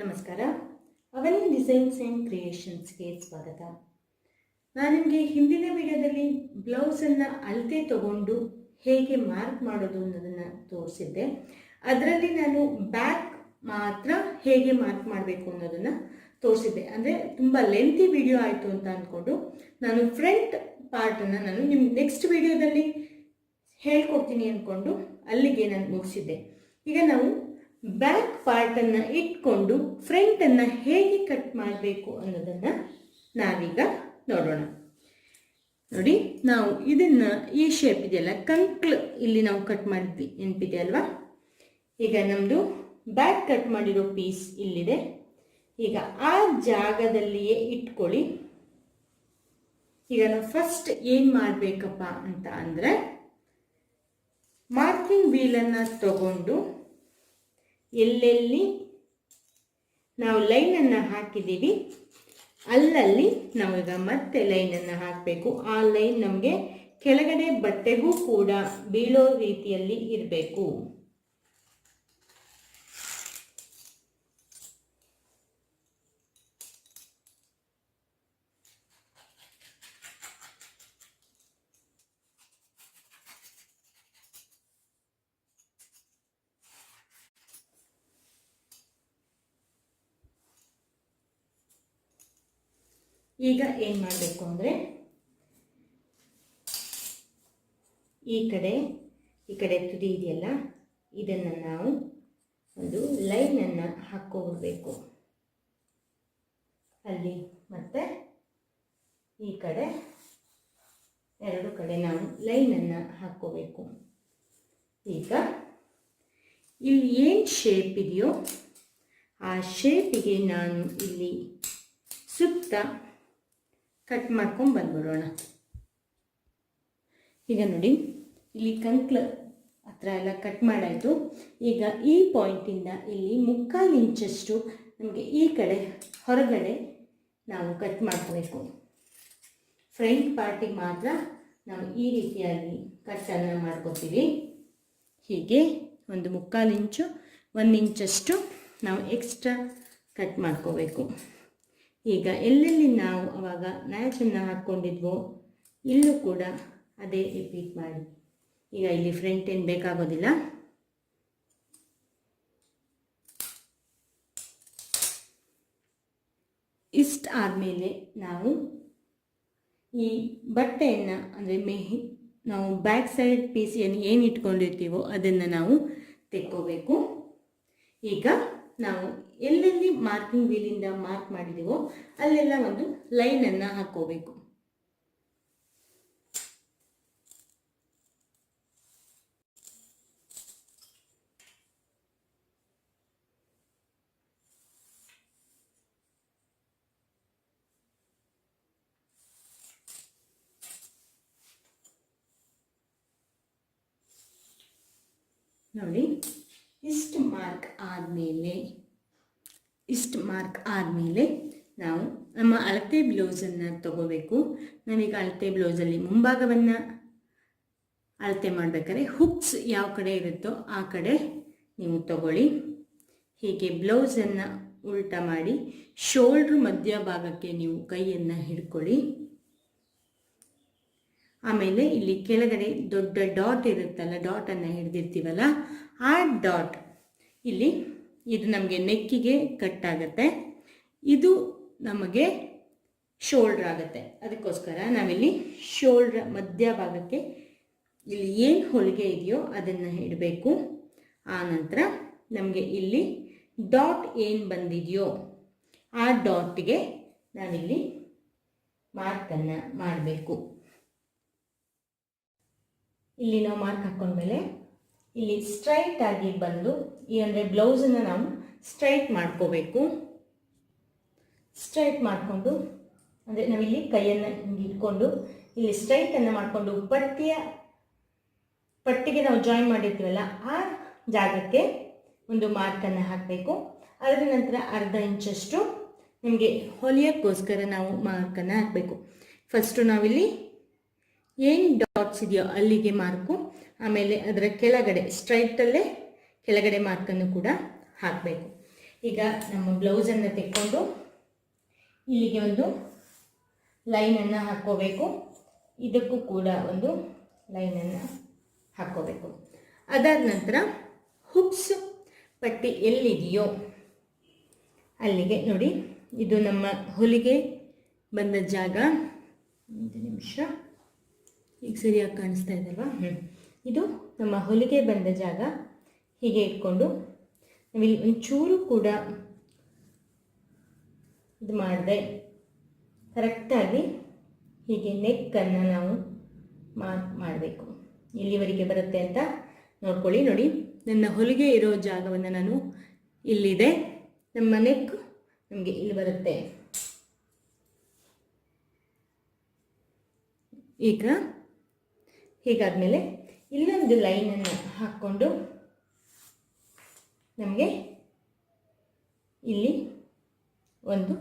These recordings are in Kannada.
ನಮಸ್ಕಾರ. ಅವನಿ ಡಿಸೈನ್ಸ್ ಆ್ಯಂಡ್ ಕ್ರಿಯೇಷನ್ಸ್ಗೆ ಸ್ವಾಗತ. ನಾನು ನಿಮಗೆ ಹಿಂದಿನ ವಿಡಿಯೋದಲ್ಲಿ ಬ್ಲೌಸನ್ನು ಅಳತೆ ತಗೊಂಡು ಹೇಗೆ ಮಾರ್ಕ್ ಮಾಡೋದು ಅನ್ನೋದನ್ನು ತೋರಿಸಿದ್ದೆ. ಅದರಲ್ಲಿ ನಾನು ಬ್ಯಾಕ್ ಮಾತ್ರ ಹೇಗೆ ಮಾರ್ಕ್ ಮಾಡಬೇಕು ಅನ್ನೋದನ್ನು ತೋರಿಸಿದ್ದೆ. ಅಂದರೆ ತುಂಬ ಲೆಂತಿ ವಿಡಿಯೋ ಆಯಿತು ಅಂತ ಅಂದ್ಕೊಂಡು ನಾನು ಫ್ರಂಟ್ ಪಾರ್ಟನ್ನು ನಾನು ನಿಮ್ಮ ನೆಕ್ಸ್ಟ್ ವಿಡಿಯೋದಲ್ಲಿ ಹೇಳ್ಕೊಡ್ತೀನಿ ಅಂದ್ಕೊಂಡು ಅಲ್ಲಿಗೆ ನಾನು ಮುಗಿಸಿದ್ದೆ. ಈಗ ನಾವು ಬ್ಯಾಕ್ ಪಾರ್ಟನ್ನು ಇಟ್ಕೊಂಡು ಫ್ರಂಟನ್ನು ಹೇಗೆ ಕಟ್ ಮಾಡಬೇಕು ಅನ್ನೋದನ್ನು ನಾವೀಗ ನೋಡೋಣ. ನೋಡಿ, ನಾವು ಇದನ್ನು ಈ ಶೇಪ್ ಇದೆಯಲ್ಲ, ಕಂಕ್ಲ್ ಇಲ್ಲಿ ನಾವು ಕಟ್ ಮಾಡಿದ್ವಿ. ನೆನಪಿದೆ ಅಲ್ವಾ? ಈಗ ನಮ್ಮದು ಬ್ಯಾಕ್ ಕಟ್ ಮಾಡಿರೋ ಪೀಸ್ ಇಲ್ಲಿದೆ. ಈಗ ಆ ಜಾಗದಲ್ಲಿಯೇ ಇಟ್ಕೊಳ್ಳಿ. ಈಗ ನಾವು ಫಸ್ಟ್ ಏನು ಮಾಡಬೇಕಪ್ಪ ಅಂತ ಅಂದರೆ ಮಾರ್ಕಿಂಗ್ ವೀಲನ್ನು ತಗೊಂಡು ಎಲ್ಲೆಲ್ಲಿ ನಾವು ಲೈನನ್ನು ಹಾಕಿದ್ದೀವಿ, ಅಲ್ಲಲ್ಲಿ ನಾವೀಗ ಮತ್ತೆ ಲೈನನ್ನು ಹಾಕಬೇಕು. ಆ ಲೈನ್ ನಮಗೆ ಕೆಳಗಡೆ ಬಟ್ಟೆಗೂ ಕೂಡ ಬೀಳೋ ರೀತಿಯಲ್ಲಿ ಇರಬೇಕು. ಈಗ ಏನು ಮಾಡಬೇಕು ಅಂದರೆ ಈ ಕಡೆ ಈ ಕಡೆ ತುದಿ ಇದೆಯಲ್ಲ, ಇದನ್ನು ನಾವು ಒಂದು ಲೈನನ್ನು ಹಾಕೋಬೇಕು ಅಲ್ಲಿ ಮತ್ತು ಈ ಕಡೆ ಎರಡು ಕಡೆ ನಾವು ಲೈನನ್ನು ಹಾಕ್ಕೋಬೇಕು ಈಗ ಇಲ್ಲಿ ಏನು ಶೇಪ್ ಇದೆಯೋ, ಆ ಶೇಪಿಗೆ ನಾನು ಇಲ್ಲಿ ಸುತ್ತ ಕಟ್ ಮಾಡ್ಕೊಂಡು ಬಂದ್ಬಿಡೋಣ. ಈಗ ನೋಡಿ, ಇಲ್ಲಿ ಕಂಕ್ಲ ಹತ್ರ ಎಲ್ಲ ಕಟ್ ಮಾಡಾಯಿತು. ಈಗ ಈ ಪಾಯಿಂಟಿಂದ ಇಲ್ಲಿ ಮುಕ್ಕಾಲು ಇಂಚಷ್ಟು ನಮಗೆ ಈ ಕಡೆ ಹೊರಗಡೆ ನಾವು ಕಟ್ ಮಾಡ್ಕೋಬೇಕು. ಫ್ರಂಟ್ ಪಾರ್ಟಿಗೆ ಮಾತ್ರ ನಾವು ಈ ರೀತಿಯಾಗಿ ಕಟ್ಟನ್ನು ಮಾಡ್ಕೋತೀವಿ. ಹೀಗೆ ಒಂದು ಮುಕ್ಕಾಲು ಇಂಚು, ಒಂದು ಇಂಚಷ್ಟು ನಾವು ಎಕ್ಸ್ಟ್ರಾ ಕಟ್ ಮಾಡ್ಕೋಬೇಕು. ಈಗ ಎಲ್ಲೆಲ್ಲಿ ನಾವು ಅವಾಗ ಮ್ಯಾಚನ್ನು ಹಾಕ್ಕೊಂಡಿದ್ವೋ, ಇಲ್ಲೂ ಕೂಡ ಅದೇ ರಿಪೀಟ್ ಮಾಡಿ. ಈಗ ಇಲ್ಲಿ ಫ್ರಂಟ್ ಏನು ಬೇಕಾಗೋದಿಲ್ಲ. ಇಷ್ಟ ಆದಮೇಲೆ ನಾವು ಈ ಬಟ್ಟೆಯನ್ನು, ಅಂದರೆ ಮೆಹಿ ನಾವು ಬ್ಯಾಕ್ ಸೈಡ್ ಪೀಸಿಯನ್ನು ಏನು ಇಟ್ಕೊಂಡಿರ್ತೀವೋ ಅದನ್ನು ನಾವು ತೆಕ್ಕೋಬೇಕು. ಈಗ ನಾವು ಎಲ್ಲೆಲ್ಲಿ ಮಾರ್ಕಿಂಗ್ ವೀಲಿಂದ ಮಾರ್ಕ್ ಮಾಡಿದೀವೋ ಅಲ್ಲೆಲ್ಲ ಒಂದು ಲೈನನ್ನು ಹಾಕ್ಕೋಬೇಕು. ನೋಡಿ. ಇಷ್ಟು ಮಾರ್ಕ್ ಆದಮೇಲೆ, ಇಷ್ಟು ಮಾರ್ಕ್ ಆದಮೇಲೆ ನಾವು ನಮ್ಮ ಅಳತೆ ಬ್ಲೌಸನ್ನು ತಗೋಬೇಕು. ನಾವೀಗ ಅಳತೆ ಬ್ಲೌಸಲ್ಲಿ ಮುಂಭಾಗವನ್ನು ಅಳತೆ ಮಾಡಬೇಕಾದ್ರೆ ಹುಕ್ಸ್ ಯಾವ ಕಡೆ ಇರುತ್ತೋ ಆ ಕಡೆ ನೀವು ತಗೊಳ್ಳಿ. ಹೀಗೆ ಬ್ಲೌಸನ್ನು ಉಲ್ಟಾ ಮಾಡಿ ಶೋಲ್ಡ್ರ್ ಮಧ್ಯಭಾಗಕ್ಕೆ ನೀವು ಕೈಯನ್ನು ಹಿಡ್ಕೊಳ್ಳಿ. ಆಮೇಲೆ ಇಲ್ಲಿ ಕೆಳಗಡೆ ದೊಡ್ಡ ಡಾಟ್ ಇರುತ್ತಲ್ಲ ಡಾಟನ್ನು ಹಿಡ್ದಿರ್ತೀವಲ್ಲ ಆ ಡಾಟ್ ಇಲ್ಲಿ ಇದು ನಮಗೆ ನೆಕ್ಕಿಗೆ ಕಟ್ ಆಗುತ್ತೆ. ಇದು ನಮಗೆ ಶೋಲ್ಡ್ರ್ ಆಗುತ್ತೆ. ಅದಕ್ಕೋಸ್ಕರ ನಾವಿಲ್ಲಿ ಶೋಲ್ಡ್ರ್ ಮಧ್ಯಭಾಗಕ್ಕೆ ಇಲ್ಲಿ ಏನು ಹೊಲಿಗೆ ಇದೆಯೋ ಅದನ್ನು ಇಡಬೇಕು. ಆನಂತರ ನಂತರ ನಮಗೆ ಇಲ್ಲಿ ಡಾಟ್ ಏನು ಬಂದಿದೆಯೋ ಆ ಡಾಟ್ಗೆ ನಾವಿಲ್ಲಿ ಮಾರ್ಕನ್ನು ಮಾಡಬೇಕು. ಇಲ್ಲಿ ನಾವು ಮಾರ್ಕ್ ಹಾಕೊಂಡ್ಮೇಲೆ ಇಲ್ಲಿ ಸ್ಟ್ರೈಟ್ ಆಗಿ ಬಂದು ಈ ಅಂದರೆ ಬ್ಲೌಸನ್ನು ನಾವು ಸ್ಟ್ರೈಟ್ ಮಾಡ್ಕೋಬೇಕು. ಸ್ಟ್ರೈಟ್ ಮಾಡಿಕೊಂಡು, ಅಂದರೆ ನಾವಿಲ್ಲಿ ಕೈಯನ್ನು ಇಟ್ಕೊಂಡು, ಇಲ್ಲಿ ಸ್ಟ್ರೈಟನ್ನು ಮಾಡಿಕೊಂಡು ಪಟ್ಟಿಯ, ಪಟ್ಟಿಗೆ ನಾವು ಜಾಯಿನ್ ಮಾಡಿರ್ತೀವಲ್ಲ ಆ ಜಾಗಕ್ಕೆ ಒಂದು ಮಾರ್ಕನ್ನು ಹಾಕಬೇಕು. ಅದರ ನಂತರ ಅರ್ಧ ಇಂಚಷ್ಟು ನಿಮಗೆ ಹೊಲಿಯೋಕ್ಕೋಸ್ಕರ ನಾವು ಮಾರ್ಕನ್ನು ಹಾಕಬೇಕು. ಫಸ್ಟು ನಾವಿಲ್ಲಿ ಏನು ಡಾಟ್ಸ್ ಇದೆಯೋ ಅಲ್ಲಿಗೆ ಮಾರ್ಕು ಆಮೇಲೆ ಅದರ ಕೆಳಗಡೆ ಸ್ಟ್ರೈಟಲ್ಲೇ ಕೆಳಗಡೆ ಮಾರ್ಕನ್ನು ಕೂಡ ಹಾಕಬೇಕು. ಈಗ ನಮ್ಮ ಬ್ಲೌಸನ್ನು ತೆಕ್ಕೊಂಡು ಇಲ್ಲಿಗೆ ಒಂದು ಲೈನನ್ನು ಹಾಕ್ಕೋಬೇಕು. ಇದಕ್ಕೂ ಕೂಡ ಒಂದು ಲೈನನ್ನು ಹಾಕ್ಕೋಬೇಕು. ಅದಾದ ನಂತರ ಹುಕ್ಸ್ ಪಟ್ಟಿ ಎಲ್ಲಿದೆಯೋ ಅಲ್ಲಿಗೆ ನೋಡಿ, ಇದು ನಮ್ಮ ಹೊಲಿಗೆ ಬಂದ ಜಾಗ. ಒಂದು ನಿಮಿಷ. ಈಗ ಸರಿಯಾಗಿ ಕಾಣಿಸ್ತಾ ಇದಲ್ವಾ ಹ್ಞೂ ಇದು ನಮ್ಮ ಹೊಲಿಗೆ ಬಂದ ಜಾಗ. ಹೀಗೆ ಇಟ್ಕೊಂಡು ನಾವಿಲ್ಲಿ ಒಂಚೂರು ಕೂಡ ಇದು ಮಾಡಿದೆ. ಕರೆಕ್ಟಾಗಿ ಹೀಗೆ ನೆಕ್ಕನ್ನು ನಾವು ಮಾರ್ಕ್ ಮಾಡಬೇಕು. ಇಲ್ಲಿವರೆಗೆ ಬರುತ್ತೆ ಅಂತ ನೋಡ್ಕೊಳ್ಳಿ ನೋಡಿ. ನನ್ನ ಹೊಲಿಗೆ ಇರೋ ಜಾಗವನ್ನು ನಾನು ಇಲ್ಲಿದೆ. ನಮ್ಮ ನೆಕ್ ನಮಗೆ ಇಲ್ಲಿ ಬರುತ್ತೆ. ಈಗ ಹೀಗಾದ್ಮೇಲೆ ಇಲ್ಲೊಂದು ಲೈನನ್ನು ಹಾಕ್ಕೊಂಡು ನಮಗೆ ಇಲ್ಲಿ ಒಂದು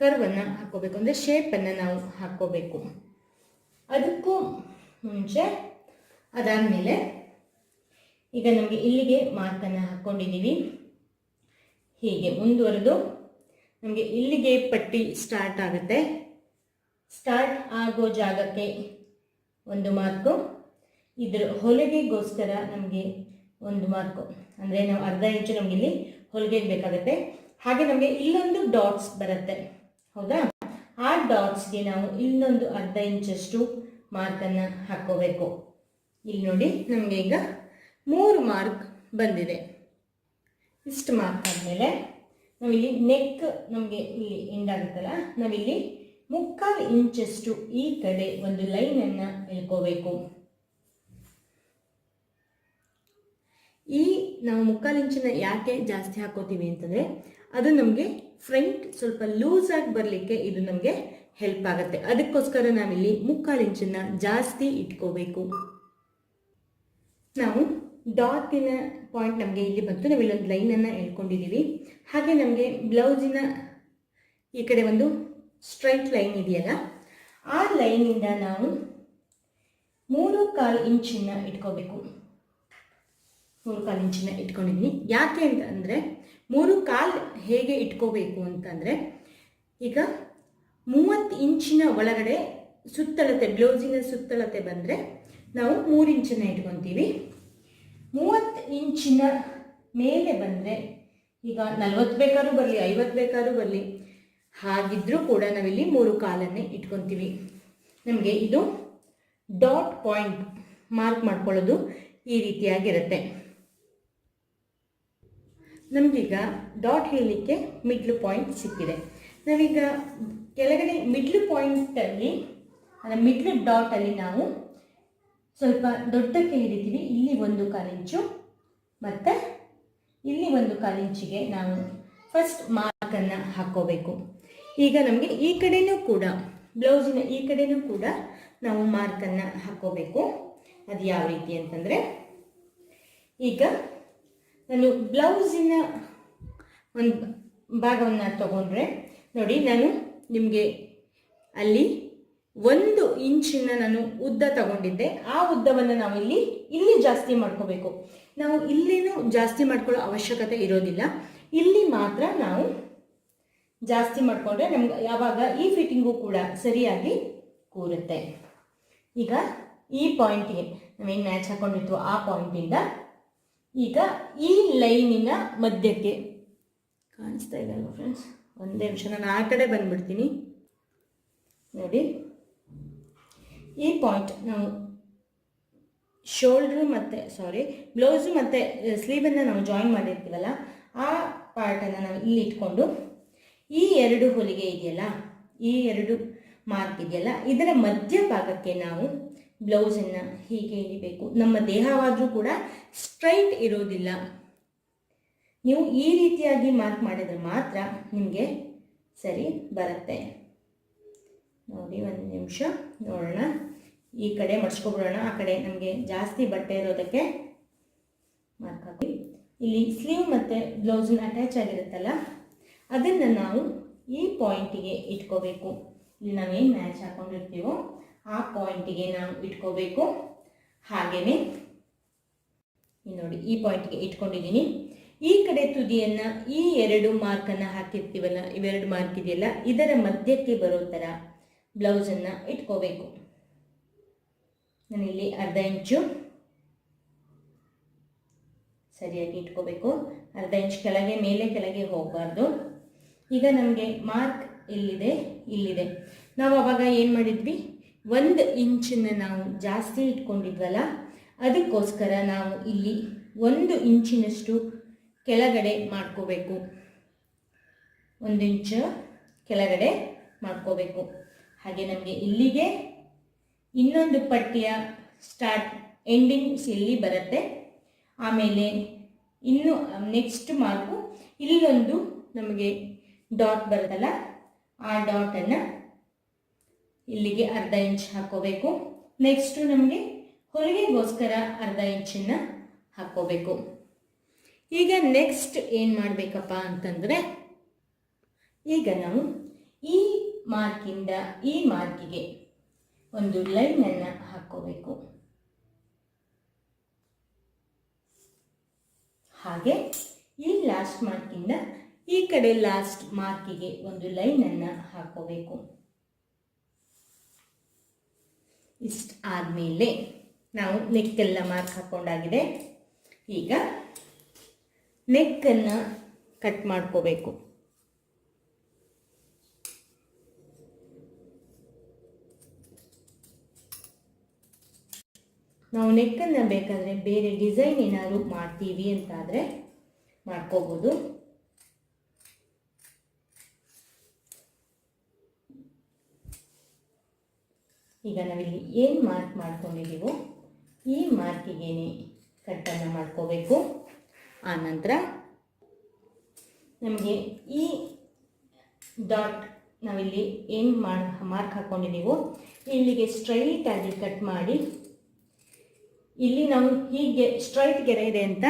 ಕರ್ವನ್ನು ಹಾಕ್ಕೋಬೇಕು. ಅಂದರೆ ಶೇಪನ್ನು ನಾವು ಹಾಕ್ಕೋಬೇಕು. ಅದಕ್ಕೂ ಮುಂಚೆ ಅದಾದಮೇಲೆ ಈಗ ನಮಗೆ ಇಲ್ಲಿಗೆ ಮಾರ್ಕನ್ನು ಹಾಕ್ಕೊಂಡಿದ್ದೀವಿ ಹೀಗೆ ಮುಂದುವರೆದು ನಮಗೆ ಇಲ್ಲಿಗೆ ಪಟ್ಟಿ ಸ್ಟಾರ್ಟ್ ಆಗುತ್ತೆ. ಸ್ಟಾರ್ಟ್ ಆಗೋ ಜಾಗಕ್ಕೆ ಒಂದು ಮಾರ್ಕು. ಇದ್ರ ಹೊಲಿಗೆಗೋಸ್ಕರ ನಮಗೆ ಒಂದು ಮಾರ್ಕು. ಅಂದರೆ ನಾವು ಅರ್ಧ ಇಂಚು ನಮಗೆ ಇಲ್ಲಿ ಹೊಲಿಗೆಗೆ ಬೇಕಾಗುತ್ತೆ. ಹಾಗೆ ನಮಗೆ ಇಲ್ಲೊಂದು ಡಾಟ್ಸ್ ಬರುತ್ತೆ. ಹೌದಾ? ಆ ಡಾಟ್ಸ್ಗೆ ನಾವು ಇನ್ನೊಂದು ಅರ್ಧ ಇಂಚಷ್ಟು ಮಾರ್ಕನ್ನು ಹಾಕ್ಕೋಬೇಕು ಇಲ್ಲಿ ನೋಡಿ ನಮಗೆ ಈಗ ಮೂರು ಮಾರ್ಕ್ ಬಂದಿದೆ. ಇಷ್ಟು ಮಾರ್ಕ್ ಆದಮೇಲೆ ನಾವಿಲ್ಲಿ ನೆಕ್ ನಮಗೆ ಇಲ್ಲಿ ಎಂಡ್ ಆಗುತ್ತಲ್ಲ? ನಾವಿಲ್ಲಿ ಮುಕ್ಕಾಲು ಇಂಚಷ್ಟು ಈ ಕಡೆ ಒಂದು ಲೈನನ್ನು ಎಳ್ಕೋಬೇಕು ಈ ನಾವು ಮುಕ್ಕಾಲು ಇಂಚಿನ ಯಾಕೆ ಜಾಸ್ತಿ ಹಾಕೋತೀವಿ ಅಂತಂದರೆ, ಅದು ನಮಗೆ ಫ್ರಂಟ್ ಸ್ವಲ್ಪ ಲೂಸ್ ಆಗಿ ಬರಲಿಕ್ಕೆ ಇದು ನಮಗೆ ಹೆಲ್ಪ್ ಆಗುತ್ತೆ. ಅದಕ್ಕೋಸ್ಕರ ನಾವಿಲ್ಲಿ ಮುಕ್ಕಾಲು ಇಂಚನ್ನ ಜಾಸ್ತಿ ಇಟ್ಕೋಬೇಕು. ನಾವು ಡಾಟಿನ ಪಾಯಿಂಟ್ ನಮಗೆ ಇಲ್ಲಿ ಬಂತು. ನಾವು ಇಲ್ಲೊಂದು ಲೈನನ್ನು ಎಳ್ಕೊಂಡಿದ್ದೀವಿ. ಹಾಗೆ ನಮಗೆ ಬ್ಲೌಸಿನ ಈ ಕಡೆ ಒಂದು ಸ್ಟ್ರೈಟ್ ಲೈನ್ ಇದೆಯಲ್ಲ? ಆ ಲೈನಿಂದ ನಾವು ಮೂರು ಕಾಲು ಇಂಚಿನ ಇಟ್ಕೋಬೇಕು. ಮೂರು ಕಾಲು ಇಂಚಿನ ಇಟ್ಕೊಂಡಿದ್ದೀನಿ ಯಾಕೆ ಅಂತ ಅಂದರೆ ಮೂರು ಕಾಲು ಹೇಗೆ ಇಟ್ಕೋಬೇಕು ಅಂತಂದರೆ ಈಗ ಮೂವತ್ತು ಇಂಚಿನ ಒಳಗಡೆ ಸುತ್ತಳತೆ, ಬ್ಲೌಸಿನ ಸುತ್ತಳತೆ ಬಂದರೆ ನಾವು ಮೂರು ಇಂಚನ್ನ ಇಟ್ಕೊತೀವಿ. ಮೂವತ್ತು ಇಂಚಿನ ಮೇಲೆ ಬಂದರೆ ಈಗ ನಲ್ವತ್ತು ಬೇಕಾದ್ರೂ ಬರಲಿ, ಐವತ್ತು ಬೇಕಾದ್ರೂ ಬರಲಿ ಹಾಗಿದ್ರೂ ಕೂಡ ನಾವಿಲ್ಲಿ ಮೂರು ಕಾಲನ್ನೇ ಇಟ್ಕೊತೀವಿ. ನಮಗೆ ಇದು ಡಾಟ್ ಪಾಯಿಂಟ್ ಮಾರ್ಕ್ ಮಾಡ್ಕೊಳ್ಳೋದು ಈ ರೀತಿಯಾಗಿರುತ್ತೆ. ನಮಗೀಗ ಡಾಟ್ ಹೇಳಲಿಕ್ಕೆ ಮಿಡ್ಲ್ ಪಾಯಿಂಟ್ ಸಿಕ್ಕಿದೆ. ನಾವೀಗ ಕೆಳಗಡೆ ಮಿಡ್ಲ್ ಪಾಯಿಂಟಲ್ಲಿ ಅಂದರೆ ಮಿಡ್ಲ್ ಡಾಟಲ್ಲಿ ನಾವು ಸ್ವಲ್ಪ ದೊಡ್ಡಕ್ಕೆ ಹಿಡಿತೀವಿ ಇಲ್ಲಿ ಒಂದು ಕಾಲಿಂಚು ಮತ್ತು ಇಲ್ಲಿ ಒಂದು ಕಾಲಿಂಚಿಗೆ ನಾವು ಫಸ್ಟ್ ಮಾರ್ಕನ್ನು ಹಾಕ್ಕೋಬೇಕು. ಈಗ ನಮಗೆ ಈ ಕಡೆನೂ ಕೂಡ, ಬ್ಲೌಸಿನ ಈ ಕಡೆನೂ ಕೂಡ ನಾವು ಮಾರ್ಕನ್ನು ಹಾಕ್ಕೋಬೇಕು ಅದು ಯಾವ ರೀತಿ ಅಂತಂದರೆ, ಈಗ ನಾನು ಬ್ಲೌಸಿನ ಒಂದು ಭಾಗವನ್ನು ತಗೊಂಡ್ರೆ, ನೋಡಿ ನಾನು ನಿಮಗೆ ಅಲ್ಲಿ ಒಂದು ಇಂಚಿನ ನಾನು ಉದ್ದ ತಗೊಂಡಿದ್ದೆ. ಆ ಉದ್ದವನ್ನು ನಾವು ಇಲ್ಲಿ ಇಲ್ಲಿ ಜಾಸ್ತಿ ಮಾಡ್ಕೋಬೇಕು. ನಾವು ಇಲ್ಲಿನೂ ಜಾಸ್ತಿ ಮಾಡ್ಕೊಳ್ಳೋ ಅವಶ್ಯಕತೆ ಇರೋದಿಲ್ಲ. ಇಲ್ಲಿ ಮಾತ್ರ ನಾವು ಜಾಸ್ತಿ ಮಾಡಿಕೊಂಡ್ರೆ ನಮ್ಗೆ ಯಾವಾಗ ಈ ಫಿಟ್ಟಿಂಗು ಕೂಡ ಸರಿಯಾಗಿ ಕೂರುತ್ತೆ. ಈಗ ಈ ಪಾಯಿಂಟಿಗೆ ನಾವೇನು ಮ್ಯಾಚ್ ಹಾಕ್ಕೊಂಡಿತ್ತು ಆ ಪಾಯಿಂಟಿಂದ ಈಗ ಈ ಲೈನಿನ ಮಧ್ಯಕ್ಕೆ ಕಾಣಿಸ್ತಾ ಇದೆ ಅಲ್ವಾ ಫ್ರೆಂಡ್ಸ್ ಒಂದೇ ನಿಮಿಷ, ನಾನು ಆ ಕಡೆ ಬಂದ್ಬಿಡ್ತೀನಿ. ನೋಡಿ. ಈ ಪಾಯಿಂಟ್ ನಾವು ಶೋಲ್ಡ್ರು ಮತ್ತು ಸಾರಿ ಬ್ಲೌಸು ಮತ್ತು ಸ್ಲೀವನ್ನು ನಾವು ಜಾಯಿನ್ ಮಾಡಿರ್ತೀವಲ್ಲ, ಆ ಪಾರ್ಟನ್ನು ನಾವು ಇಲ್ಲಿ ಇಟ್ಕೊಂಡು ಈ ಎರಡು ಹೊಲಿಗೆ ಇದೆಯಲ್ಲ? ಈ ಎರಡು ಮಾರ್ಕ್ ಇದೆಯಲ್ಲ? ಇದರ ಮಧ್ಯಭಾಗಕ್ಕೆ ನಾವು ಬ್ಲೌಸನ್ನು ಹೀಗೆ ಇಳಿಬೇಕು ನಮ್ಮ ದೇಹವಾದರೂ ಕೂಡ ಸ್ಟ್ರೈಟ್ ಇರೋದಿಲ್ಲ. ನೀವು ಈ ರೀತಿಯಾಗಿ ಮಾರ್ಕ್ ಮಾಡಿದರೆ ಮಾತ್ರ ನಿಮಗೆ ಸರಿ ಬರುತ್ತೆ. ನೋಡಿ, ಒಂದು ನಿಮಿಷ, ನೋಡೋಣ. ಈ ಕಡೆ ಮಡ್ಸ್ಕೊಬಿಡೋಣ. ಆ ಕಡೆ ನಮಗೆ ಜಾಸ್ತಿ ಬಟ್ಟೆ ಇರೋದಕ್ಕೆ ಮಾರ್ಕ್ ಹಾಕಿ. ಇಲ್ಲಿ ಸ್ಲೀವ್ ಮತ್ತು ಬ್ಲೌಸನ್ನ ಅಟ್ಯಾಚ್ ಆಗಿರುತ್ತಲ್ಲ? ಅದನ್ನು ನಾವು ಈ ಪಾಯಿಂಟಿಗೆ ಇಟ್ಕೋಬೇಕು. ಇಲ್ಲಿ ನಾವೇನು ಮ್ಯಾಚ್ ಹಾಕೊಂಡಿರ್ತೀವೋ ಆ ಪಾಯಿಂಟಿಗೆ ನಾವು ಇಟ್ಕೋಬೇಕು. ಹಾಗೆಯೇ ನೋಡಿ, ಈ ಪಾಯಿಂಟ್ಗೆ ಇಟ್ಕೊಂಡಿದ್ದೀನಿ. ಈ ಕಡೆ ತುದಿಯನ್ನು ಈ ಎರಡು ಮಾರ್ಕನ್ನು ಹಾಕಿರ್ತೀವಲ್ಲ, ಇವೆರಡು ಮಾರ್ಕ್ ಇದೆಯಲ್ಲ, ಇದರ ಮಧ್ಯಕ್ಕೆ ಬರೋ ಥರ ಬ್ಲೌಸನ್ನು ಇಟ್ಕೋಬೇಕು. ನಾನಿಲ್ಲಿ ಅರ್ಧ ಇಂಚು ಸರಿಯಾಗಿ ಇಟ್ಕೋಬೇಕು. ಅರ್ಧ ಇಂಚ್ ಕೆಳಗೆ, ಮೇಲೆ ಕೆಳಗೆ ಹೋಗಬಾರ್ದು. ಈಗ ನಮಗೆ ಮಾರ್ಕ್ ಎಲ್ಲಿದೆ? ಇಲ್ಲಿದೆ. ನಾವು ಅವಾಗ ಏನು ಮಾಡಿದ್ವಿ? ಒಂದು ಇಂಚನ್ನು ನಾವು ಜಾಸ್ತಿ ಇಟ್ಕೊಂಡಿದ್ವಲ್ಲ, ಅದಕ್ಕೋಸ್ಕರ ನಾವು ಇಲ್ಲಿ ಒಂದು ಇಂಚಿನಷ್ಟು ಕೆಳಗಡೆ ಮಾಡ್ಕೋಬೇಕು. ಒಂದು ಇಂಚ ಕೆಳಗಡೆ ಮಾಡ್ಕೋಬೇಕು. ಹಾಗೆ ನಮಗೆ ಇಲ್ಲಿಗೆ ಇನ್ನೊಂದು ಪಟ್ಟಿಯ ಸ್ಟಾರ್ಟ್ ಎಂಡಿಂಗ್ಸ್ ಇಲ್ಲಿ ಬರುತ್ತೆ? ಆಮೇಲೆ ಇನ್ನು, ನೆಕ್ಸ್ಟ್ ಮಾರ್ಕು ಇಲ್ಲೊಂದು ನಮಗೆ ಡಾಟ್ ಬರುತ್ತಲ್ಲ, ಆ ಡಾಟನ್ನು ಇಲ್ಲಿಗೆ ಅರ್ಧ ಇಂಚ್ ಹಾಕೋಬೇಕು. ನೆಕ್ಸ್ಟು ನಮಗೆ ಹೊಲಿಗೆಗೋಸ್ಕರ ಅರ್ಧ ಇಂಚನ್ನು ಹಾಕೋಬೇಕು. ಈಗ ನೆಕ್ಸ್ಟ್ ಏನು ಮಾಡಬೇಕಪ್ಪ ಅಂತಂದರೆ, ಈಗ ನಾವು ಈ ಮಾರ್ಕಿಂದ ಈ ಮಾರ್ಕಿಗೆ ಒಂದು ಲೈನನ್ನು ಹಾಕೋಬೇಕು. ಹಾಗೆ ಈ ಲಾಸ್ಟ್ ಮಾರ್ಕಿಂದ ಈ ಕಡೆ ಲಾಸ್ಟ್ ಮಾರ್ಕಿಗೆ ಒಂದು ಲೈನನ್ನು ಹಾಕೋಬೇಕು. ಇಷ್ಟು ಆದಮೇಲೆ ನಾವು ನೆಕ್ಕೆಲ್ಲ ಮಾರ್ಕ್ ಹಾಕ್ಕೊಂಡಾಗಿದೆ ಈಗ ನೆಕ್ಕನ್ನು ಕಟ್ ಮಾಡ್ಕೋಬೇಕು. ನಾವು ನೆಕ್ಕನ್ನು ಬೇಕಾದರೆ ಬೇರೆ ಡಿಸೈನ್ ಏನಾದರೂ ಮಾಡ್ತೀವಿ ಅಂತಾದರೆ ಮಾಡ್ಕೋಬೋದು. ಈಗ ನಾವಿಲ್ಲಿ ಏನು ಮಾರ್ಕ್ ಮಾಡ್ಕೊಂಡಿದ್ದೀವೋ ಈ ಮಾರ್ಕಿಗೇನೆ ಕಟ್ಟನ್ನು ಮಾಡ್ಕೋಬೇಕು? ಆನಂತರ ನಮಗೆ ಈ ಡಾಟ್ ನಾವಿಲ್ಲಿ ಏನು ಮಾಡಿ ಮಾರ್ಕ್ ಹಾಕ್ಕೊಂಡಿದ್ದೀವೋ ಇಲ್ಲಿಗೆ ಸ್ಟ್ರೈಟಾಗಿ ಕಟ್ ಮಾಡಿ, ಇಲ್ಲಿ ನಾವು ಹೀಗೆ ಸ್ಟ್ರೈಟ್ ಗೆರೆ ಇದೆ ಅಂತ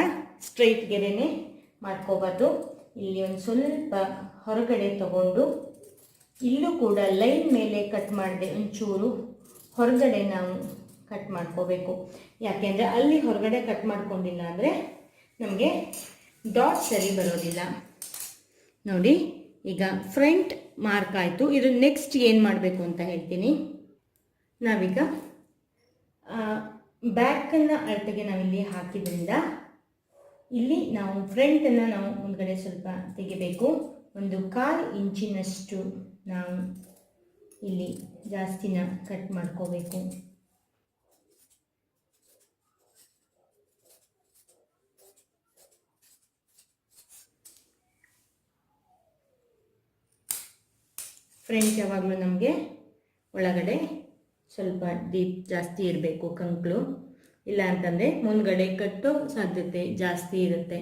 ಸ್ಟ್ರೈಟ್ ಗೆರೆನೇ ಮಾಡ್ಕೋಬಾರ್ದು. ಇಲ್ಲಿ ಒಂದು ಸ್ವಲ್ಪ ಹೊರಗಡೆ ತಗೊಂಡು, ಇಲ್ಲೂ ಕೂಡ ಲೈನ್ ಮೇಲೆ ಕಟ್ ಮಾಡಿದೆ ಒಂಚೂರು ಹೊರಗಡೆ ನಾವು ಕಟ್ ಮಾಡ್ಕೋಬೇಕು. ಯಾಕೆಂದರೆ ಅಲ್ಲಿ ಹೊರಗಡೆ ಕಟ್ ಮಾಡ್ಕೊಂಡಿಲ್ಲ ಅಂದರೆ ನಮಗೆ ಡಾಟ್ ಸರಿ ಬರೋದಿಲ್ಲ. ನೋಡಿ, ಈಗ ಫ್ರಂಟ್ ಮಾರ್ಕ್ ಆಯಿತು. ಇದು ನೆಕ್ಸ್ಟ್ ಏನು ಮಾಡಬೇಕು ಅಂತ ಹೇಳ್ತೀನಿ. ನಾವೀಗ ಬ್ಯಾಕನ್ನು ಅಳತೆಗೆ ನಾವಿಲ್ಲಿ ಹಾಕಿದ್ರಿಂದ ಇಲ್ಲಿ ನಾವು ಫ್ರಂಟನ್ನು ನಾವು ಮುಂದ್ಗಡೆ ಸ್ವಲ್ಪ ತೆಗಿಬೇಕು. ಒಂದು ಕಾಲು ಇಂಚಿನಷ್ಟು ನಾವು ಇಲ್ಲಿ ಜಾಸ್ತಿನ ಕಟ್ ಮಾಡ್ಕೋಬೇಕು. ಫ್ರೆಂಡ್ಸ್ ಯಾವಾಗಲೂ ನಮಗೆ ಒಳಗಡೆ ಸ್ವಲ್ಪ ಡೀಪ್ ಜಾಸ್ತಿ ಇರಬೇಕು ಕಂಕ್ಳು. ಇಲ್ಲ ಅಂತಂದರೆ ಮುಂದ್ಗಡೆ ಕಟ್ಟೋ ಸಾಧ್ಯತೆ ಜಾಸ್ತಿ ಇರುತ್ತೆ.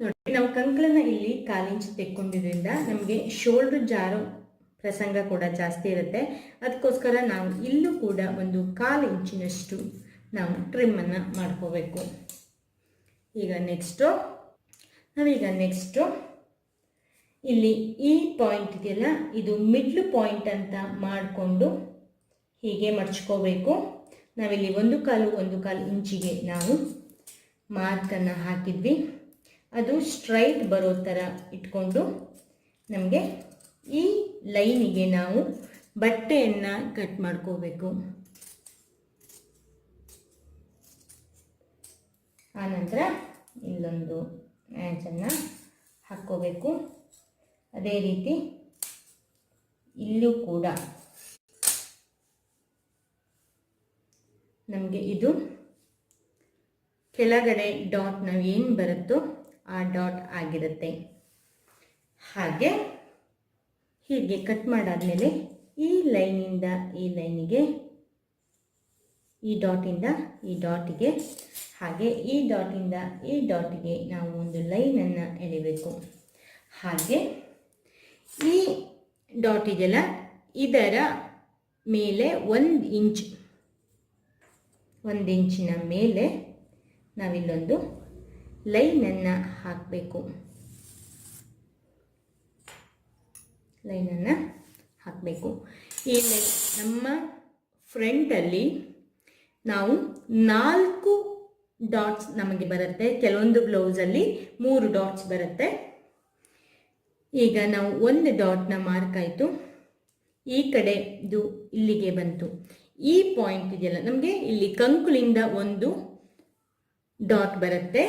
ನೋಡಿ, ನಾವು ಕಂಕ್ಳನ್ನ ಇಲ್ಲಿ ಕಾಲಿಂಚು ತೆಕ್ಕೊಂಡಿದ್ರಿಂದ ನಮಗೆ ಶೋಲ್ಡ್ರ್ ಜಾರೋ ಪ್ರಸಂಗ ಕೂಡ ಜಾಸ್ತಿ ಇರುತ್ತೆ. ಅದಕ್ಕೋಸ್ಕರ ನಾವು ಇಲ್ಲೂ ಕೂಡ ಒಂದು ಕಾಲು ಇಂಚಿನಷ್ಟು ನಾವು ಟ್ರಿಮ್ಮನ್ನು ಮಾಡ್ಕೋಬೇಕು. ಈಗ ನೆಕ್ಸ್ಟು ನಾವೀಗ ನೆಕ್ಸ್ಟು ಇಲ್ಲಿ ಈ ಪಾಯಿಂಟ್ಗೆಲ್ಲ ಇದು ಮಿಡ್ಲ್ ಪಾಯಿಂಟ್ ಅಂತ ಮಾಡಿಕೊಂಡು ಹೀಗೆ ಮಡ್ಚ್ಕೋಬೇಕು ನಾವಿಲ್ಲಿ ಒಂದು ಕಾಲು ಒಂದು ಕಾಲು ಇಂಚಿಗೆ ನಾವು ಮಾರ್ಕನ್ನು ಹಾಕಿದ್ವಿ. ಅದು ಸ್ಟ್ರೈಟ್ ಬರೋ ಥರ ಇಟ್ಕೊಂಡು ನಮಗೆ ಈ ಲೈನಿಗೆ ನಾವು ಬಟ್ಟೆಯನ್ನು ಕಟ್ ಮಾಡ್ಕೋಬೇಕು. ಆನಂತರ ಇಲ್ಲೊಂದು ಮ್ಯಾಚನ್ನು ಹಾಕ್ಕೋಬೇಕು. ಅದೇ ರೀತಿ ಇಲ್ಲೂ ಕೂಡ. ನಮಗೆ ಇದು ಕೆಳಗಡೆ ಡಾಟ್ ನಾವು ಏನು ಬರುತ್ತೋ ಆ ಡಾಟ್ ಆಗಿರುತ್ತೆ. ಹಾಗೆ ಹೀಗೆ ಕಟ್ ಮಾಡಾದಮೇಲೆ ಈ ಲೈನಿಂದ ಈ ಲೈನಿಗೆ ಈ ಡಾಟಿಂದ ಈ ಡಾಟಿಗೆ ಹಾಗೆ ಈ ಡಾಟಿಂದ ಈ ಡಾಟಿಗೆ ನಾವು ಒಂದು ಲೈನನ್ನು ಎಳಿಬೇಕು. ಹಾಗೆ ಈ ಡಾಟ್ ಇದೆಯಲ್ಲ ಇದರ ಮೇಲೆ ಒಂದು ಇಂಚ್ ಒಂದು ಇಂಚಿನ ಮೇಲೆ ನಾವಿಲ್ಲೊಂದು ಲೈನನ್ನು ಹಾಕಬೇಕು. ಲೈನನ್ನು ಹಾಕಬೇಕು. ಈ ಲೈನ್ ನಮ್ಮ ಫ್ರಂಟಲ್ಲಿ ನಾವು ನಾಲ್ಕು ಡಾಟ್ಸ್ ನಮಗೆ ಬರುತ್ತೆ. ಕೆಲವೊಂದು ಬ್ಲೌಸಲ್ಲಿ ಮೂರು ಡಾಟ್ಸ್ ಬರುತ್ತೆ. ಈಗ ನಾವು ಒಂದು ಡಾಟ್ನ ಮಾರ್ಕ್ ಆಯಿತು. ಈ ಕಡೆದು ಇಲ್ಲಿಗೆ ಬಂತು. ಈ ಪಾಯಿಂಟ್ ಇದೆಯಲ್ಲ, ನಮಗೆ ಇಲ್ಲಿ ಕಂಕುಳಿಂದ ಒಂದು ಡಾಟ್ ಬರುತ್ತೆ.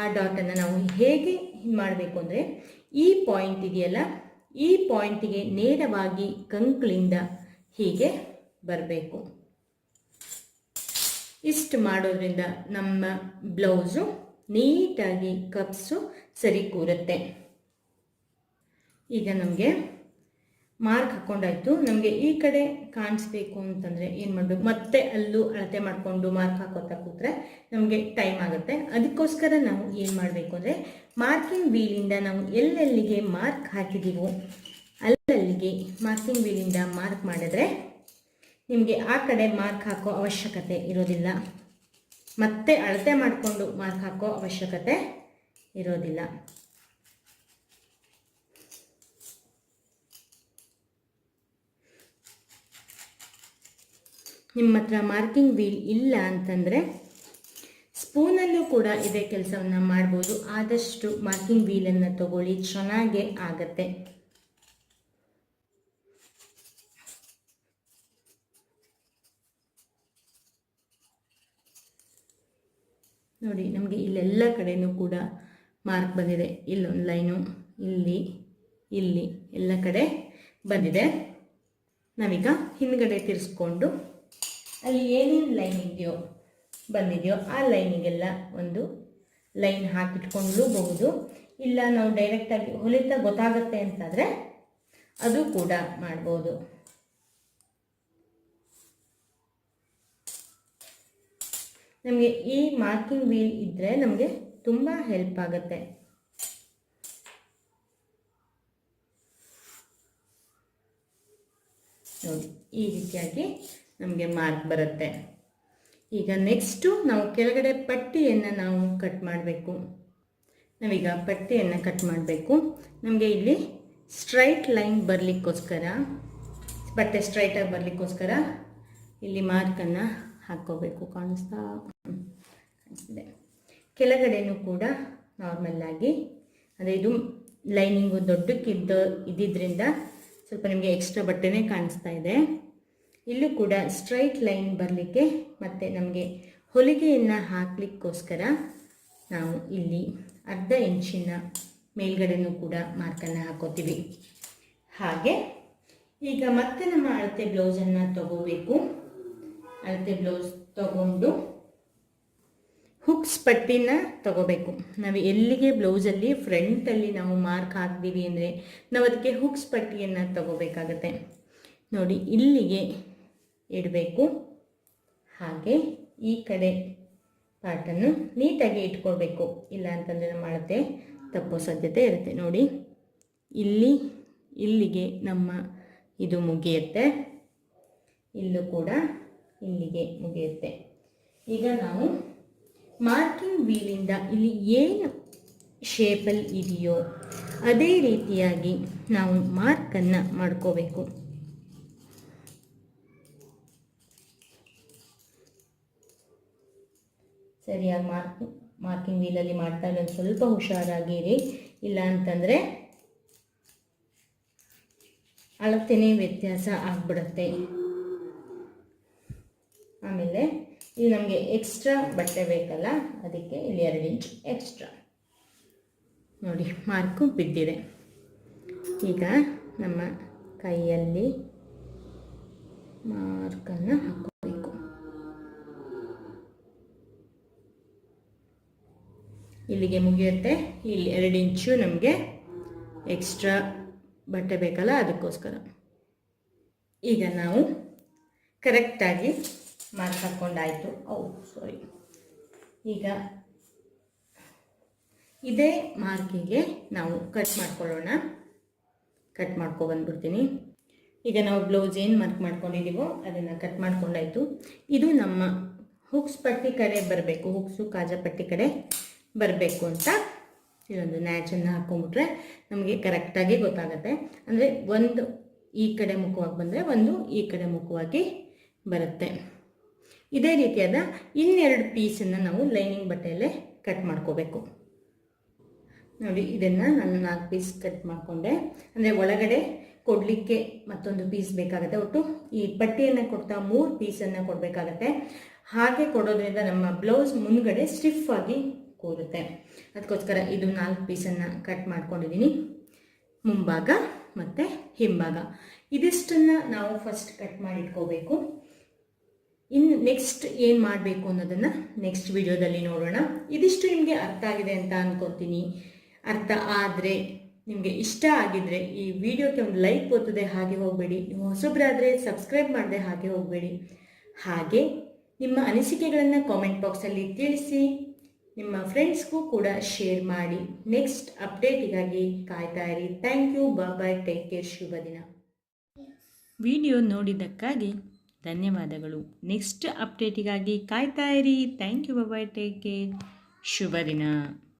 ಆ ಡಾಟನ್ನು ನಾವು ಹೇಗೆ ಮಾಡಬೇಕು ಅಂದರೆ, ಈ ಪಾಯಿಂಟ್ ಇದೆಯಲ್ಲ ಈ ಪಾಯಿಂಟಿಗೆ ನೇರವಾಗಿ ಕಂಕ್ಳಿಂದ ಹೀಗೆ ಬರಬೇಕು. ಇಷ್ಟು ಮಾಡೋದ್ರಿಂದ ನಮ್ಮ ಬ್ಲೌಸು ನೀಟಾಗಿ ಕಪ್ಸು ಸರಿ ಕೂರುತ್ತೆ ಈಗ ನಮಗೆ ಮಾರ್ಕ್ ಹಾಕೊಂಡಾಯ್ತು. ನಮಗೆ ಈ ಕಡೆ ಕಾಣಿಸ್ಬೇಕು ಅಂತಂದರೆ ಏನು ಮಾಡಬೇಕು? ಮತ್ತೆ ಅಲ್ಲೂ ಅಳತೆ ಮಾಡಿಕೊಂಡು ಮಾರ್ಕ್ ಹಾಕೋತಾ ಕೂತ್ರೆ ನಮಗೆ ಟೈಮ್ ಆಗುತ್ತೆ. ಅದಕ್ಕೋಸ್ಕರ ನಾವು ಏನು ಮಾಡಬೇಕು ಅಂದರೆ ಮಾರ್ಕಿಂಗ್ ವೀಲಿಂದ ನಾವು ಎಲ್ಲೆಲ್ಲಿಗೆ ಮಾರ್ಕ್ ಹಾಕಿದ್ದೀವೋ ಅಲ್ಲಲ್ಲಿಗೆ ಮಾರ್ಕಿಂಗ್ ವೀಲಿಂದ ಮಾರ್ಕ್ ಮಾಡಿದ್ರೆ ನಿಮಗೆ ಆ ಕಡೆ ಮಾರ್ಕ್ ಹಾಕೋ ಅವಶ್ಯಕತೆ ಇರೋದಿಲ್ಲ. ಮತ್ತೆ ಅಳತೆ ಮಾಡಿಕೊಂಡು ಮಾರ್ಕ್ ಹಾಕೋ ಅವಶ್ಯಕತೆ ಇರೋದಿಲ್ಲ. ನಿಮ್ಮ ಹತ್ರ ಮಾರ್ಕಿಂಗ್ ವೀಲ್ ಇಲ್ಲ ಅಂತಂದರೆ ಸ್ಪೂನಲ್ಲೂ ಕೂಡ ಇದೇ ಕೆಲಸವನ್ನು ಮಾಡ್ಬೋದು. ಆದಷ್ಟು ಮಾರ್ಕಿಂಗ್ ವೀಲನ್ನು ತಗೊಳ್ಳಿ, ಚೆನ್ನಾಗೇ ಆಗತ್ತೆ. ನೋಡಿ, ನಮಗೆ ಇಲ್ಲೆಲ್ಲ ಕಡೆನೂ ಕೂಡ ಮಾರ್ಕ್ ಬಂದಿದೆ. ಇಲ್ಲೊಂದು ಲೈನು, ಇಲ್ಲಿ ಇಲ್ಲಿ, ಎಲ್ಲ ಕಡೆ ಬಂದಿದೆ. ನಾವೀಗ ಹಿಂದ್ಗಡೆ ತಿರ್ಸ್ಕೊಂಡು ಅಲ್ಲಿ ಏನೇನು ಲೈನ್ ಇದೆಯೋ, ಬಂದಿದೆಯೋ, ಆ ಲೈನಿಗೆಲ್ಲ ಒಂದು ಲೈನ್ ಹಾಕಿಟ್ಕೊಂಡ್ಲೂಬಹುದು ಇಲ್ಲ ನಾವು ಡೈರೆಕ್ಟಾಗಿ ಹೊಲಿತಾ ಗೊತ್ತಾಗುತ್ತೆ ಅಂತಾದರೆ ಅದು ಕೂಡ ಮಾಡ್ಬೋದು. ನಮಗೆ ಈ ಮಾರ್ಕಿಂಗ್ ವೀಲ್ ಇದ್ದರೆ ನಮಗೆ ತುಂಬ ಹೆಲ್ಪ್ ಆಗುತ್ತೆ. ನೋಡಿ, ಈ ರೀತಿಯಾಗಿ ನಮಗೆ ಮಾರ್ಕ್ ಬರುತ್ತೆ. ಈಗ ನೆಕ್ಸ್ಟು ನಾವು ಕೆಳಗಡೆ ಪಟ್ಟಿಯನ್ನು ನಾವು ಕಟ್ ಮಾಡಬೇಕು. ನಾವೀಗ ಪಟ್ಟಿಯನ್ನು ಕಟ್ ಮಾಡಬೇಕು. ನಮಗೆ ಇಲ್ಲಿ ಸ್ಟ್ರೈಟ್ ಲೈನ್ ಬರಲಿಕ್ಕೋಸ್ಕರ, ಬಟ್ಟೆ ಸ್ಟ್ರೈಟಾಗಿ ಬರಲಿಕ್ಕೋಸ್ಕರ ಇಲ್ಲಿ ಮಾರ್ಕನ್ನು ಹಾಕ್ಕೋಬೇಕು. ಕಾಣಿಸ್ತಾ? ಕಾಣಿಸ್ತಿದೆ. ಕೆಳಗಡೆನೂ ಕೂಡ ನಾರ್ಮಲ್ಲಾಗಿ ಅದೇ ಇದು ಲೈನಿಂಗು ದೊಡ್ಡಕ್ಕಿದ್ದ ಇದ್ದಿದ್ದರಿಂದ ಸ್ವಲ್ಪ ನಿಮಗೆ ಎಕ್ಸ್ಟ್ರಾ ಬಟ್ಟೆನೇ ಕಾಣಿಸ್ತಾ ಇದೆ. ಇಲ್ಲೂ ಕೂಡ ಸ್ಟ್ರೈಟ್ ಲೈನ್ ಬರಲಿಕ್ಕೆ ಮತ್ತು ನಮಗೆ ಹೊಲಿಗೆಯನ್ನು ಹಾಕಲಿಕ್ಕೋಸ್ಕರ ನಾವು ಇಲ್ಲಿ ಅರ್ಧ ಇಂಚಿನ ಮೇಲ್ಗಡೆನೂ ಕೂಡ ಮಾರ್ಕನ್ನು ಹಾಕೋತೀವಿ. ಹಾಗೆ ಈಗ ಮತ್ತೆ ನಮ್ಮ ಅಳತೆ ಬ್ಲೌಸನ್ನು ತಗೋಬೇಕು. ಅಳತೆ ಬ್ಲೌಸ್ ತಗೊಂಡು ಹುಕ್ಸ್ ಪಟ್ಟಿನ ತಗೋಬೇಕು. ನಾವು ಎಲ್ಲಿಗೆ ಬ್ಲೌಸಲ್ಲಿ ಫ್ರಂಟಲ್ಲಿ ನಾವು ಮಾರ್ಕ್ ಹಾಕ್ತೀವಿ ಅಂದರೆ ನಾವು ಅದಕ್ಕೆ ಹುಕ್ಸ್ ಪಟ್ಟಿಯನ್ನು ತಗೋಬೇಕಾಗತ್ತೆ. ನೋಡಿ ಇಲ್ಲಿಗೆ ಇಡಬೇಕು. ಹಾಗೆ ಈ ಕಡೆ ಪಾರ್ಟನ್ನು ನೀಟಾಗಿ ಇಟ್ಕೊಳ್ಬೇಕು. ಇಲ್ಲ ಅಂತಂದರೆ ಅಳತೆ ತಪ್ಪೋ ಸಾಧ್ಯತೆ ಇರುತ್ತೆ. ನೋಡಿ, ಇಲ್ಲಿ, ಇಲ್ಲಿಗೆ ನಮ್ಮ ಇದು ಮುಗಿಯುತ್ತೆ. ಇಲ್ಲೂ ಕೂಡ ಇಲ್ಲಿಗೆ ಮುಗಿಯುತ್ತೆ. ಈಗ ನಾವು ಮಾರ್ಕಿಂಗ್ ವೀಲಿಂದ ಇಲ್ಲಿ ಏನು ಶೇಪಲ್ಲಿ ಇದೆಯೋ ಅದೇ ರೀತಿಯಾಗಿ ನಾವು ಮಾರ್ಕನ್ನು ಮಾಡ್ಕೋಬೇಕು. ಸರಿಯಾಗಿ ಮಾರ್ಕ್, ಮಾರ್ಕಿಂಗ್ ವೀಲಲ್ಲಿ ಮಾಡ್ತಾ ಒಂದು ಸ್ವಲ್ಪ ಹುಷಾರಾಗಿರಿ. ಇಲ್ಲ ಅಂತಂದರೆ ಅಳತೆನೇ ವ್ಯತ್ಯಾಸ ಆಗ್ಬಿಡತ್ತೆ. ಆಮೇಲೆ ಇಲ್ಲಿ ನಮಗೆ ಎಕ್ಸ್ಟ್ರಾ ಬಟ್ಟೆ ಬೇಕಲ್ಲ, ಅದಕ್ಕೆ ಇಲ್ಲಿ ಎರಡು ಇಂಚ್ ಎಕ್ಸ್ಟ್ರಾ ನೋಡಿ, ಮಾರ್ಕು ಬಿದ್ದಿದೆ. ಈಗ ನಮ್ಮ ಕೈಯಲ್ಲಿ ಮಾರ್ಕನ್ನು ಹಾಕೋಬೇಕು ಇಲ್ಲಿಗೆ ಮುಗಿಯುತ್ತೆ. ಇಲ್ಲಿ ಎರಡು ಇಂಚು ನಮಗೆ ಎಕ್ಸ್ಟ್ರಾ ಬಟ್ಟೆ ಬೇಕಲ್ಲ, ಅದಕ್ಕೋಸ್ಕರ. ಈಗ ನಾವು ಕರೆಕ್ಟಾಗಿ ಮಾರ್ಕ್ ಹಾಕ್ಕೊಂಡಾಯಿತು ಓ ಸಾರಿ ಈಗ ಇದೇ ಮಾರ್ಕಿಗೆ ನಾವು ಕಟ್ ಮಾಡ್ಕೊಳ್ಳೋಣ. ಕಟ್ ಮಾಡ್ಕೊಬಂದ್ಬಿಡ್ತೀನಿ ಈಗ ನಾವು ಬ್ಲೌಸ್ ಏನು ಮಾರ್ಕ್ ಮಾಡ್ಕೊಂಡಿದ್ದೀವೋ ಅದನ್ನು ಕಟ್ ಮಾಡ್ಕೊಂಡಾಯಿತು. ಇದು ನಮ್ಮ ಹುಕ್ಸ್ ಪಟ್ಟಿ ಕಡೆ ಬರಬೇಕು. ಹುಕ್ಸು ಕಾಜಾ ಪಟ್ಟಿ ಕಡೆ. ಬರಬೇಕು ಅಂತ ಇದೊಂದು ನ್ಯಾಚನ್ನು ಹಾಕ್ಕೊಂಬಿಟ್ರೆ ನಮಗೆ ಕರೆಕ್ಟಾಗಿ ಗೊತ್ತಾಗುತ್ತೆ. ಅಂದರೆ ಒಂದು ಈ ಕಡೆ ಮುಖವಾಗಿ ಬಂದರೆ ಒಂದು ಈ ಕಡೆ ಮುಖವಾಗಿ ಬರುತ್ತೆ. ಇದೇ ರೀತಿಯಾದ ಇನ್ನೆರಡು ಪೀಸನ್ನು ನಾವು ಲೈನಿಂಗ್ ಬಟ್ಟೆಯಲ್ಲೇ ಕಟ್ ಮಾಡ್ಕೋಬೇಕು. ನೋಡಿ, ಇದನ್ನು ನಾನು ನಾಲ್ಕು ಪೀಸ್ ಕಟ್ ಮಾಡಿಕೊಂಡೆ. ಅಂದರೆ ಒಳಗಡೆ ಕೊಡಲಿಕ್ಕೆ ಮತ್ತೊಂದು ಪೀಸ್ ಬೇಕಾಗುತ್ತೆ. ಒಟ್ಟು ಈ ಪಟ್ಟಿಯನ್ನು ಕೊಡ್ತಾ ಮೂರು ಪೀಸನ್ನು ಕೊಡಬೇಕಾಗತ್ತೆ. ಹಾಗೆ ಕೊಡೋದ್ರಿಂದ ನಮ್ಮ ಬ್ಲೌಸ್ ಮುಂದ್ಗಡೆ ಸ್ಟಿಫ್ ಆಗಿ ಕೂರುತ್ತೆ. ಅದಕ್ಕೋಸ್ಕರ ಇದು ನಾಲ್ಕು ಪೀಸನ್ನು ಕಟ್ ಮಾಡ್ಕೊಂಡಿದ್ದೀನಿ ಮುಂಭಾಗ ಮತ್ತು ಹಿಂಭಾಗ. ಇದಿಷ್ಟನ್ನು ನಾವು ಫಸ್ಟ್ ಕಟ್ ಮಾಡಿಟ್ಕೋಬೇಕು. ಇನ್ನು ನೆಕ್ಸ್ಟ್ ಏನು ಮಾಡಬೇಕು ಅನ್ನೋದನ್ನು ನೆಕ್ಸ್ಟ್ ವಿಡಿಯೋದಲ್ಲಿ ನೋಡೋಣ. ಇದಿಷ್ಟು ನಿಮಗೆ ಅರ್ಥ ಆಗಿದೆ ಅಂತ ಅಂದ್ಕೋತೀನಿ ಅರ್ಥ ಆದರೆ ನಿಮಗೆ ಇಷ್ಟ ಆಗಿದ್ರೆ ಈ ವಿಡಿಯೋಕ್ಕೆ ಒಂದು ಲೈಕ್ ಓದ್ತದೆ ಹಾಗೆ ಹೋಗಬೇಡಿ. ನೀವು ಹೊಸಬ್ರಾದರೆ ಸಬ್ಸ್ಕ್ರೈಬ್ ಮಾಡದೆ ಹಾಗೆ ಹೋಗಬೇಡಿ. ಹಾಗೆ ನಿಮ್ಮ ಅನಿಸಿಕೆಗಳನ್ನು ಕಾಮೆಂಟ್ ಬಾಕ್ಸಲ್ಲಿ ತಿಳಿಸಿ. ನಿಮ್ಮ ಫ್ರೆಂಡ್ಸ್ಗೂ ಕೂಡ ಶೇರ್ ಮಾಡಿ. ನೆಕ್ಸ್ಟ್ ಅಪ್ಡೇಟಿಗಾಗಿ ಕಾಯ್ತಾ ಇರಿ. Thank you bye take care ಶುಭ ದಿನ. ವಿಡಿಯೋ ನೋಡಿದ್ದಕ್ಕಾಗಿ ಧನ್ಯವಾದಗಳು. ನೆಕ್ಸ್ಟ್ ಅಪ್ಡೇಟಿಗಾಗಿ ಕಾಯ್ತಾ ಇರಿ. Thank you bye take care ಶುಭ ದಿನ.